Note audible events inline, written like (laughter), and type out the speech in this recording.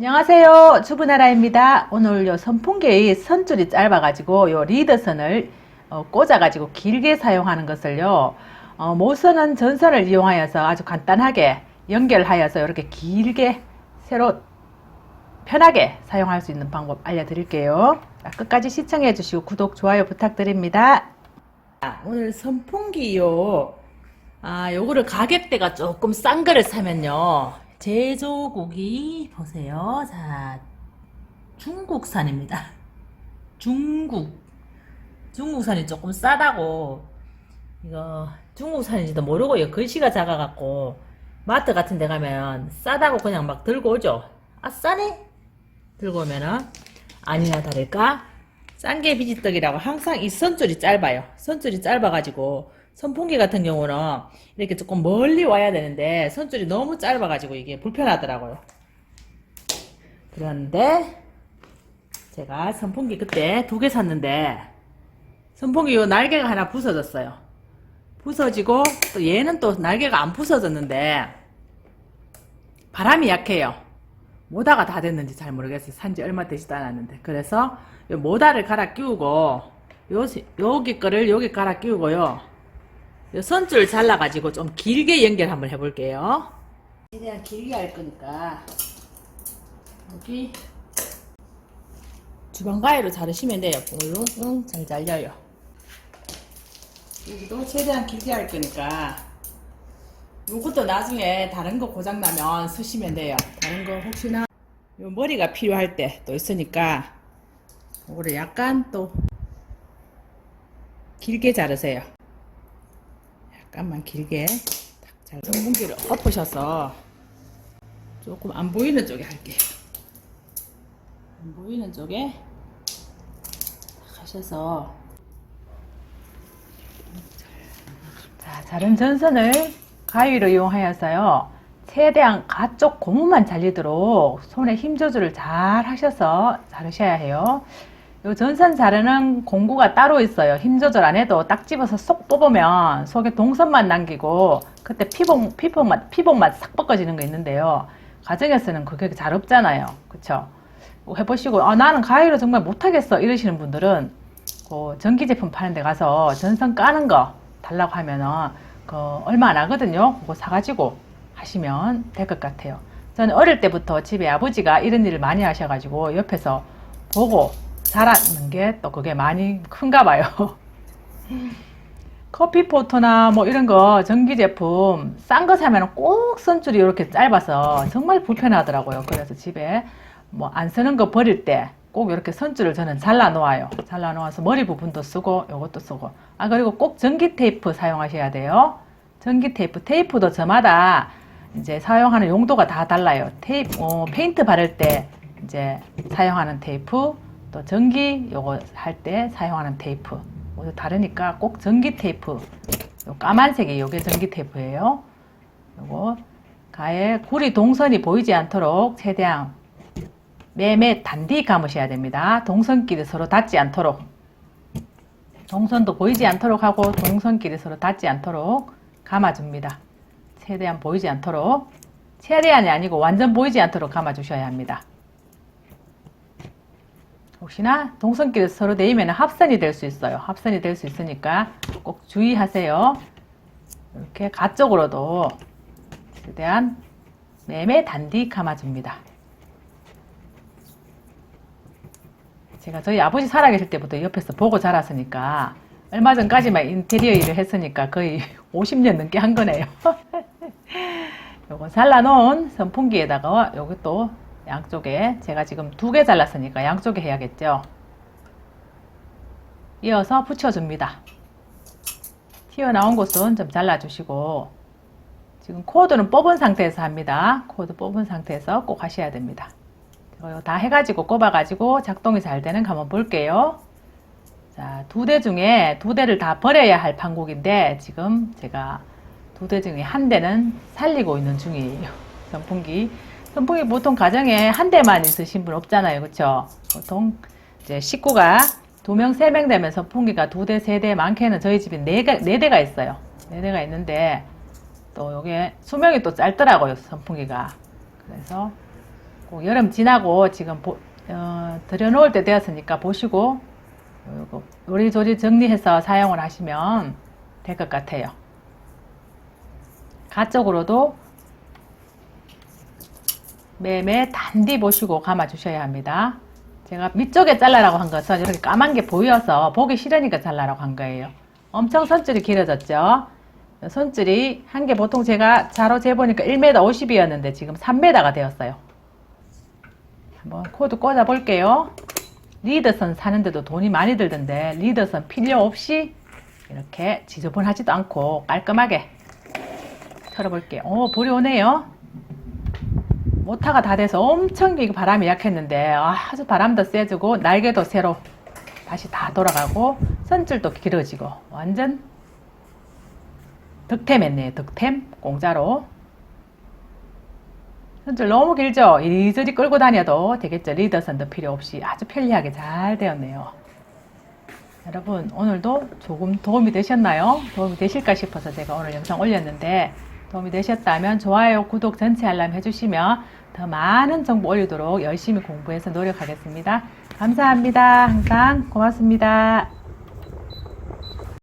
안녕하세요. 주부나라입니다. 오늘 요 선풍기의 선줄이 짧아 가지고 요 리더선을 어, 꽂아 가지고 길게 사용하는 것을요. 어, 모선은 전선을 이용하여서 아주 간단하게 연결하여서 이렇게 길게 새로 편하게 사용할 수 있는 방법 알려드릴게요. 자, 끝까지 시청해 주시고 구독 좋아요 부탁드립니다. 자, 오늘 선풍기요. 아 요거를 가격대가 조금 싼 거를 사면요 제조국이 보세요. 자, 중국산입니다. (laughs) 중국. 중국산이 조금 싸다고. 이거 중국산인지도 모르고요. 글씨가 작아갖고 마트 같은 데 가면 싸다고 그냥 막 들고 오죠. 아, 싸네? 들고 오면은 아니나 다를까? 싼 게 비지떡이라고 항상 이 선줄이 짧아요. 선줄이 짧아가지고 선풍기 같은 경우는 이렇게 조금 멀리 와야 되는데 선줄이 너무 짧아가지고 이게 불편하더라고요. 그런데 제가 선풍기 그때 두 개 샀는데 선풍기 요 날개가 하나 부서졌어요. 부서지고 또 얘는 또 날개가 안 부서졌는데 바람이 약해요. 모다가 다 됐는지 잘 모르겠어요. 산지 얼마 되지도 않았는데. 그래서 요 모다를 갈아 끼우고 요, 여기 거를 여기 갈아 끼우고요. 요 선줄 잘라가지고 좀 길게 연결 한번 해볼게요. 최대한 길게 할 거니까 여기 주방 가위로 자르시면 돼요. 응, 잘 잘려요. 여기도 최대한 길게 할 거니까 요것도 나중에 다른 거 고장 나면 쓰시면 돼요. 다른 거 혹시나 요 머리가 필요할 때 또 있으니까 요거를 약간 또 길게 자르세요. 약간만 길게 잘 전분기를 엎으셔서 조금 안 보이는 쪽에 할게요. 안 보이는 쪽에 딱 하셔서 자, 자른 전선을 가위로 이용하여서요. 최대한 가쪽 고무만 잘리도록 손에 힘 조절을 잘 하셔서 자르셔야 해요. 요 전선 자르는 공구가 따로 있어요. 힘 조절 안 해도 딱 집어서 쏙 뽑으면 속에 동선만 남기고 그때 피복, 피복만, 피복만 싹 벗겨지는 거 있는데요. 가정에서는 그게 잘 없잖아요. 그쵸? 해보시고, 아, 나는 가위로 정말 못하겠어. 이러시는 분들은 그 전기 제품 파는 데 가서 전선 까는 거 달라고 하면은 그 얼마 안 하거든요. 그거 사가지고 하시면 될 것 같아요. 저는 어릴 때부터 집에 아버지가 이런 일을 많이 하셔가지고 옆에서 보고 자라는 게 또 그게 많이 큰가 봐요. (laughs) 커피 포터나 뭐 이런 거 전기 제품 싼 거 사면 꼭 선줄이 이렇게 짧아서 정말 불편하더라고요. 그래서 집에 뭐 안 쓰는 거 버릴 때 꼭 이렇게 선줄을 저는 잘라 놓아요. 잘라 놓아서 머리 부분도 쓰고 이것도 쓰고 아 그리고 꼭 전기 테이프 사용하셔야 돼요. 전기 테이프 테이프도 저마다 이제 사용하는 용도가 다 달라요. 테이프 어, 페인트 바를 때 이제 사용하는 테이프 또 전기 요거 할 때 사용하는 테이프. 모두 다르니까 꼭 전기 테이프. 요 까만색이 요게 전기 테이프예요. 요거. 가에 구리 동선이 보이지 않도록 최대한 매매 단디 감으셔야 됩니다. 동선끼리 서로 닿지 않도록. 동선도 보이지 않도록 하고 동선끼리 서로 닿지 않도록 감아줍니다. 최대한 보이지 않도록. 최대한이 아니고 완전 보이지 않도록 감아주셔야 합니다 혹시나 동선끼리 서로 내이면 합선이 될 수 있어요. 합선이 될 수 있으니까 꼭 주의하세요. 이렇게 가쪽으로도 최대한 매매 단디 감아줍니다. 제가 저희 아버지 살아계실 때부터 옆에서 보고 자랐으니까 얼마 전까지만 인테리어 일을 했으니까 거의 (laughs) 50년 넘게 한 거네요. (laughs) 요거 잘라놓은 선풍기에다가 또 양쪽에 제가 지금 두 개 잘랐으니까 양쪽에 해야겠죠. 이어서 붙여줍니다. 튀어나온 곳은 좀 잘라주시고 지금 코드는 뽑은 상태에서 합니다. 코드 뽑은 상태에서 꼭 하셔야 됩니다. 다 해가지고 꼽아가지고 작동이 잘 되는 거 한번 볼게요. 자, 두 대 중에 두 대를 다 버려야 할 판국인데 지금 제가 두 대 중에 한 대는 살리고 있는 중이에요. (laughs) 선풍기. 선풍기 보통 가정에 한 대만 있으신 분 없잖아요. 그쵸? 보통 이제 식구가 두 명, 세 명 되면 선풍기가 두 대, 세 대, 많게는 저희 집에 네, 개, 네 대가 있어요. 네 대가 있는데 또 요게 수명이 또 짧더라고요. 선풍기가. 그래서 꼭 여름 지나고 지금 보- 어, 들여놓을 때 되었으니까 보시고 요거 요리조리 정리해서 사용을 하시면 될 것 같아요. 가쪽으로도 매매 단디 보시고 감아 주셔야 합니다. 제가 밑쪽에 잘라라고 한 것은 이렇게 까만 게 보여서 보기 싫으니까 잘라라고 한 거예요. 엄청 선줄이 길어졌죠. 손줄이 한 개 보통 제가 자로 재보니까 1m 50이었는데 지금 3m가 되었어요. 한번 코드 꽂아 볼게요. 리더선 사는데도 돈이 많이 들던데 리더선 필요 없이 이렇게 지저분하지도 않고 깔끔하게 털어볼게요. 오, 볼이 오네요. 모타가 다 돼서 엄청 바람이 약했는데 아주 바람도 세지고 날개도 새로 다시 다 돌아가고 선줄도 길어지고 완전 득템했네요. 득템 공짜로 선줄 너무 길죠? 이리저리 끌고 다녀도 되겠죠? 리더선도 필요 없이 아주 편리하게 잘 되었네요. 여러분 오늘도 조금 도움이 되셨나요? 도움이 되실까 싶어서 제가 오늘 영상 올렸는데 도움이 되셨다면 좋아요, 구독, 전체 알람 해주시면 더 많은 정보 올리도록 열심히 공부해서 노력하겠습니다. 감사합니다. 항상 고맙습니다.